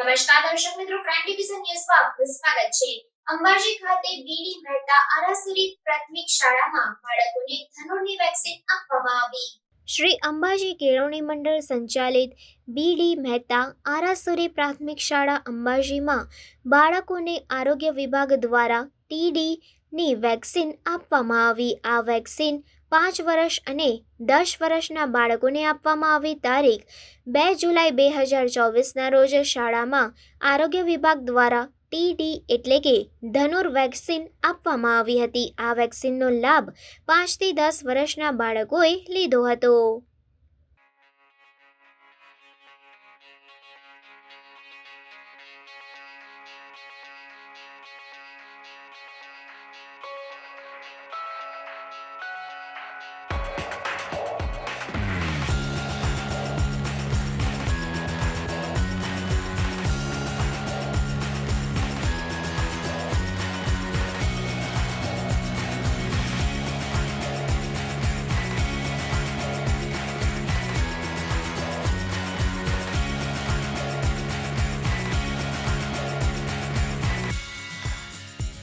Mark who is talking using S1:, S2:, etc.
S1: નમસ્કાર દર્શક મિત્રો પ્રાઇમ ન્યૂઝમાં સ્વાગત છે. અંબાજી ખાતે બીડી મહેતા આરાસુરી પ્રાથમિક શાળામાં બાળકોને ધનુરની વેક્સિન આપવામાં આવી. શ્રી અંબાજી કેળવણી મંડળ સંચાલિત બીડી મહેતા આરાસુરી પ્રાથમિક શાળા અંબાજીમાં બાળકોને આરોગ્ય વિભાગ દ્વારા ટીડી ની વેક્સિન આપવામાં આવી. આ વેક્સિન પાંચ વર્ષ અને દસ વર્ષના બાળકોને આપવામાં આવી. તારીખ બે જુલાઈ બે હજાર ચોવીસના રોજ શાળામાં આરોગ્ય વિભાગ દ્વારા ટીડી એટલે કે ધનુર વેક્સિન આપવામાં આવી હતી. આ વેક્સિનનો લાભ પાંચથી દસ વર્ષના બાળકોએ લીધો હતો.